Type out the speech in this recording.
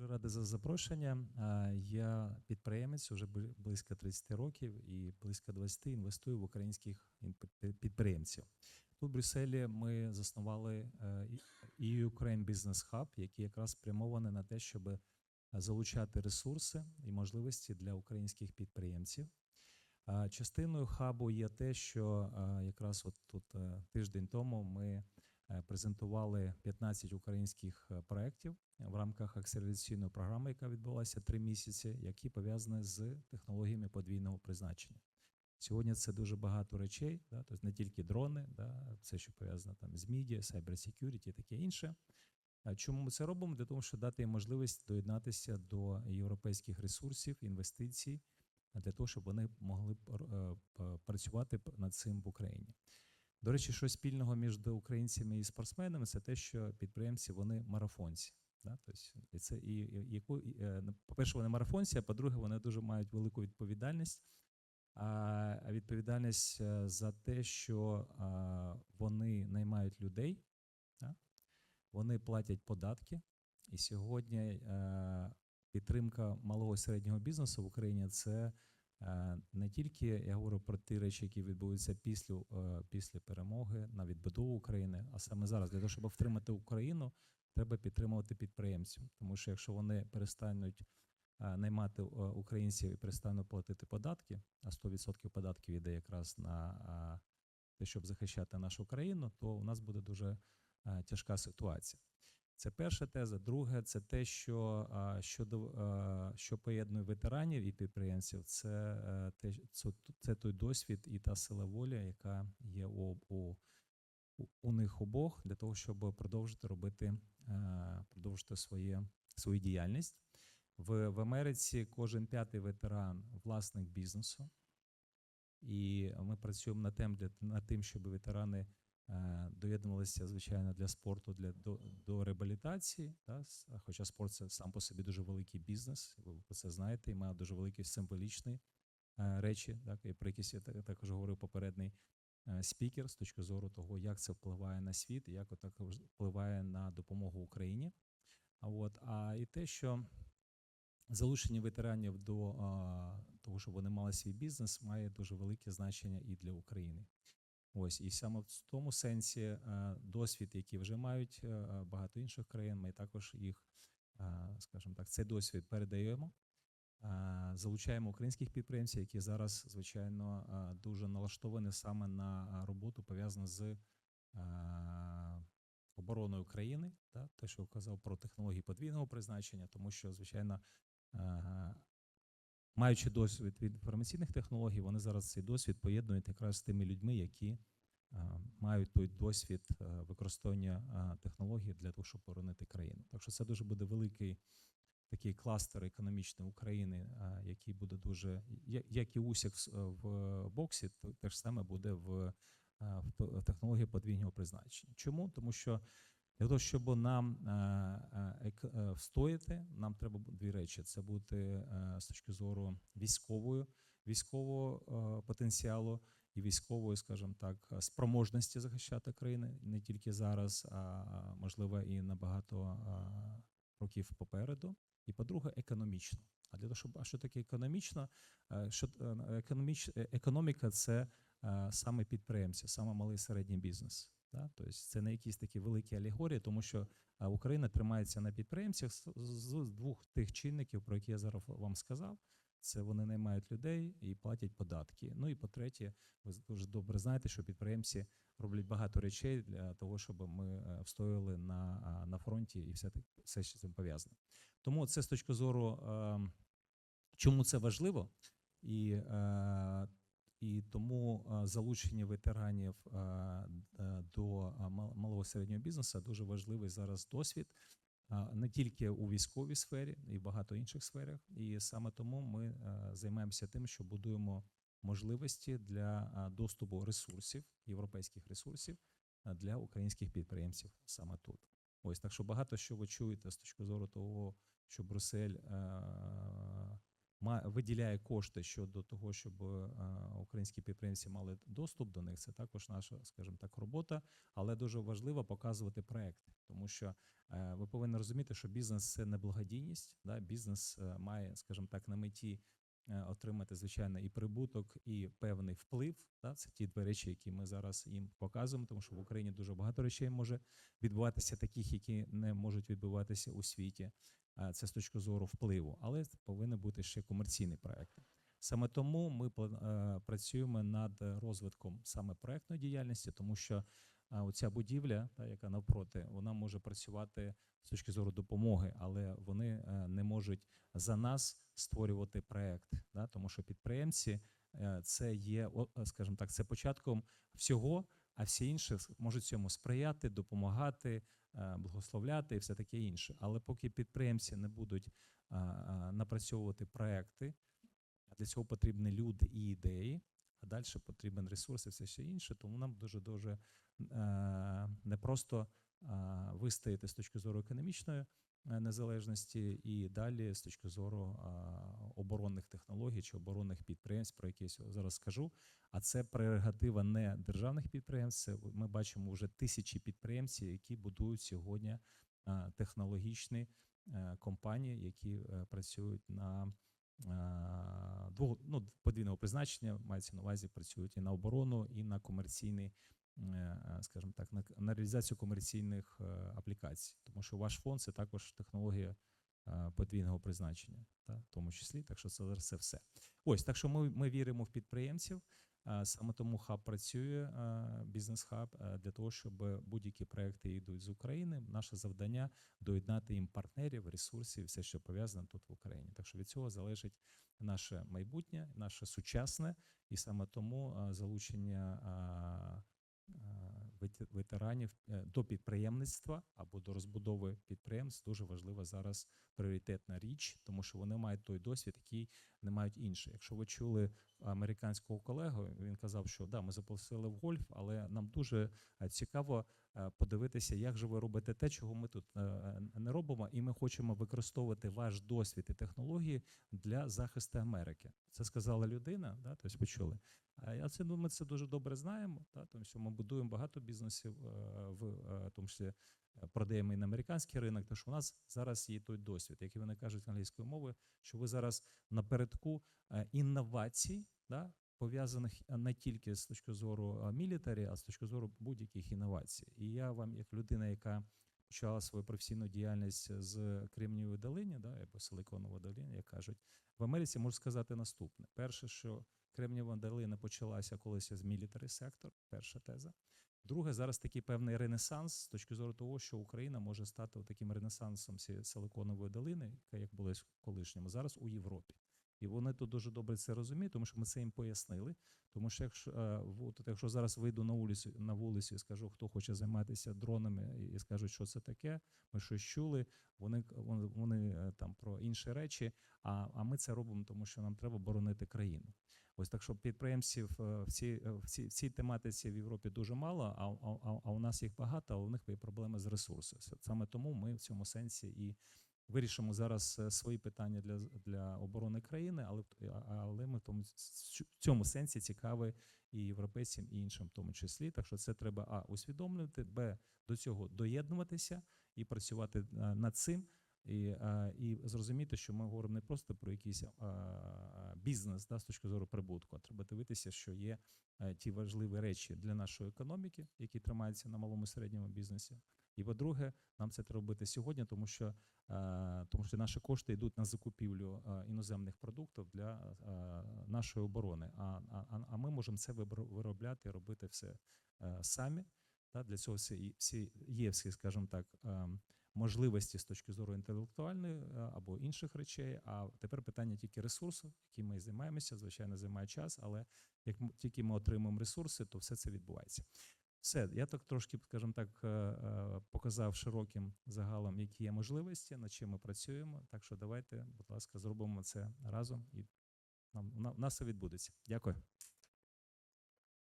Дуже радий за запрошення. Е, Я підприємець вже близько 30 років і близько 20 інвестую в українських підприємців. Тут в Брюсселі ми заснували е, і Ukraine Business Hub, який якраз спрямований на те, щоб залучати ресурси і можливості для українських підприємців. Частиною хабу є те, що е, якраз от тут е, тиждень тому ми е, презентували 15 українських е, проєктів в рамках акселераційної програми, яка відбулася три місяці, які пов'язані з технологіями подвійного призначення. Сьогодні це дуже багато речей, да, тобто не тільки дрони, да, все, що пов'язано там з медіа, cyber security і таке інше. Чому ми це робимо? Для того, щоб дати їм можливість доєднатися до європейських ресурсів, інвестицій, для того, щоб вони могли е, працювати над цим в Україні. До речі, що спільного між українцями і спортсменами, це те, що підприємці вони марафонці. Да? Тобто, це і, і і, е, по-перше, вони марафонці, а по-друге, вони дуже мають велику відповідальність. А відповідальність е, за те, що вони наймають людей, да? вони платять податки. І сьогодні е, підтримка малого і середнього бізнесу в Україні це не тільки я говорю про ті речі, які відбудуться після, е, після перемоги на відбудову України, а саме зараз для того, щоб втримати Україну, треба підтримувати підприємців. Тому що якщо вони перестануть е, наймати е, українців і перестануть платити податки, а 100% податків йде якраз на е, те, щоб захищати нашу країну, то у нас буде дуже е, тяжка ситуація. Це перша теза. Друге, це те, що щодо що поєднує ветеранів і підприємців, це е, те, це, це той досвід і та сила волі, яка є у, у, у- них обох для того, щоб продовжити робити, е, продовжити своє, свою діяльність. В, в Америці кожен п'ятий ветеран власник бізнесу. І ми працюємо над тим, над тим, щоб ветерани доєднувалися, звичайно, для спорту, для до, до реабілітації. Та, с- а хоча спорт це сам по собі дуже великий бізнес, ви про це знаєте, і має дуже великі символічні е, речі, так, і про які я та- також говорив попередній е, спікер з точки зору того, як це впливає на світ, і як також впливає на допомогу Україні. А от а і те, що залучення ветеранів до а, того, щоб вони мали свій бізнес, має дуже велике значення і для України. Ось і саме в тому сенсі е, досвід, який вже мають е, багато інших країн, ми також їх, е, скажімо так, цей досвід передаємо. Залучаємо українських підприємців, які зараз, звичайно, дуже налаштовані саме на роботу, пов'язану з обороною країни, те, що я казав про технології подвійного призначення, тому що, звичайно, маючи досвід від інформаційних технологій, вони зараз цей досвід поєднують якраз з тими людьми, які е, мають той досвід е, використання е, технологій для того, щоб боронити країну. Так що це дуже буде великий такий кластер економічний України, який буде дуже як і усік в боксі, то те саме буде в технології подвійного призначення. Чому? Тому що для того, щоб нам е, е, е, встояти, нам треба дві речі: це бути з точки зору військової, військового потенціалу і військової, скажімо так, спроможності захищати країни не тільки зараз, а можливо і на багато е, років попереду. І по-друге, економічно. А для того, щоб а що таке економічно? Що економіч, економіка це саме підприємці, саме малий і середній бізнес. Да? Тобто це не якісь такі великі алегорії, тому що Україна тримається на підприємцях з, двох тих чинників, про які я зараз вам сказав. Це вони наймають людей і платять податки. Ну і по-третє, ви дуже добре знаєте, що підприємці роблять багато речей для того, щоб ми е, встояли на, на фронті і все, все що з цим пов'язано. Тому це з точки зору, е, чому це важливо, і, е, і тому е, залучення ветеранів е, е, до малого середнього бізнесу дуже важливий зараз досвід. Не тільки у військовій сфері, і в багато інших сферах. І саме тому ми займаємося тим, що будуємо можливості для доступу ресурсів, європейських ресурсів для українських підприємців саме тут. Ось так що багато що ви чуєте з точки зору того, що Брюссель виділяє кошти щодо того, щоб е, українські підприємці мали доступ до них. Це також наша, скажімо так, робота, але дуже важливо показувати проекти, тому що Е, Ви повинні розуміти, що бізнес це не благодійність. Да? Бізнес е, має, скажімо так, на меті отримати, звичайно, і прибуток, і певний вплив. Да? Це ті дві речі, які ми зараз їм показуємо, тому що в Україні дуже багато речей може відбуватися, таких, які не можуть відбуватися у світі. Е, Це з точки зору впливу, але повинен бути ще комерційний проект. Саме тому ми е, працюємо над розвитком саме проектної діяльності, тому що а оця будівля, та, яка навпроти, вона може працювати з точки зору допомоги, але вони е, не можуть за нас створювати проект, да, тому що підприємці е, це є, е, скажімо так, це початком всього, а всі інші можуть цьому сприяти, допомагати, благословляти і все таке інше. Але поки підприємці не будуть напрацьовувати проекти, для цього потрібні люди і ідеї, а далі потрібен ресурс і все ще інше. Тому нам дуже дуже е, не просто е, вистояти з точки зору економічної е, незалежності і далі з точки зору оборонних технологій чи оборонних підприємств, про які я зараз скажу. А це прерогатива не державних підприємств. Ми бачимо вже тисячі підприємців, які будують сьогодні технологічні компанії, які працюють на двох, ну, подвійного призначення, мається на увазі, працюють і на оборону, і на комерційний, е, е, скажімо так, на, на реалізацію комерційних е, аплікацій. Тому що ваш фонд це також технологія подвійного призначення, та, в тому числі. Так що це це все. Ось так що ми, ми віримо в підприємців. Е, Саме тому хаб працює, е, бізнес-хаб, е, для того, щоб будь-які проекти йдуть з України. Наше завдання доєднати їм партнерів, ресурсів, все, що пов'язане тут в Україні. Так що від цього залежить наше майбутнє, наше сучасне, і саме тому залучення ветеранів е, до підприємництва або до розбудови підприємств дуже важлива зараз пріоритетна річ, тому що вони мають той досвід, який не мають інші. Якщо ви чули американського колегу, він казав, що да, ми запросили в гольф, але нам дуже е, цікаво подивитися, як же ви робите те, чого ми тут е, е, не робимо, і ми хочемо використовувати ваш досвід і технології для захисту Америки. Це сказала людина, да, тобто ви чули. А я це думаю, це дуже добре знаємо. Да, тому що ми будуємо багато бізнесів е, в е, тому числі е, продаємо і на американський ринок, тому що у нас зараз є той досвід, який вони кажуть англійською мовою, що ви зараз напередку е, інновацій, да, пов'язаних е, не тільки з точки зору мілітарі, а з точки зору будь-яких інновацій. І я вам, як людина, яка почала свою професійну діяльність з Кремнієвої долини, да, або Силиконової долини, як кажуть, в Америці можу сказати наступне: перше, що Кремнієва долина почалася колись з мілітарі сектор, перша теза. Друге, зараз такий певний ренесанс з точки зору того, що Україна може стати таким ренесансом Силиконової долини, яка як було в колишньому, зараз у Європі. І вони тут дуже добре це розуміють, тому що ми це їм пояснили. Тому що якщо, е, от якщо зараз вийду на вулицю, на вулицю і скажу, хто хоче займатися дронами, і скажуть, що це таке, ми щось чули, вони, вони, вони е, там про інші речі, а, а ми це робимо, тому що нам треба боронити країну. Ось так, що підприємців е, в цій, в цій, в цій тематиці в Європі дуже мало, а, а- а у нас їх багато, а у них є проблеми з ресурсами. Саме тому ми в цьому сенсі і вирішимо зараз е, свої питання для, для оборони країни, але, але ми в тому, в цьому сенсі цікаві і європейцям, і іншим в тому числі. Так що це треба а усвідомлювати, б до цього доєднуватися і працювати е, над цим. І, е, і зрозуміти, що ми говоримо не просто про якийсь е, бізнес да, з точки зору прибутку, а треба дивитися, що є е, ті важливі речі для нашої економіки, які тримаються на малому і середньому бізнесі. І по-друге, нам це треба робити сьогодні, тому що, е, тому що наші кошти йдуть на закупівлю іноземних продуктів для нашої оборони. А, а, а ми можемо це виробляти і робити все самі. Та, для цього всі є всі, скажімо так, ем, можливості з точки зору інтелектуальної е, або інших речей. А тепер питання тільки ресурсу, яким ми займаємося. Звичайно, займає час, але як тільки ми отримуємо ресурси, то все це відбувається. Все, я так трошки, скажімо так, е, е, показав широким загалом, які є можливості, над чим ми працюємо. Так що давайте, будь ласка, зробимо це разом і нам, у нас все відбудеться. Дякую.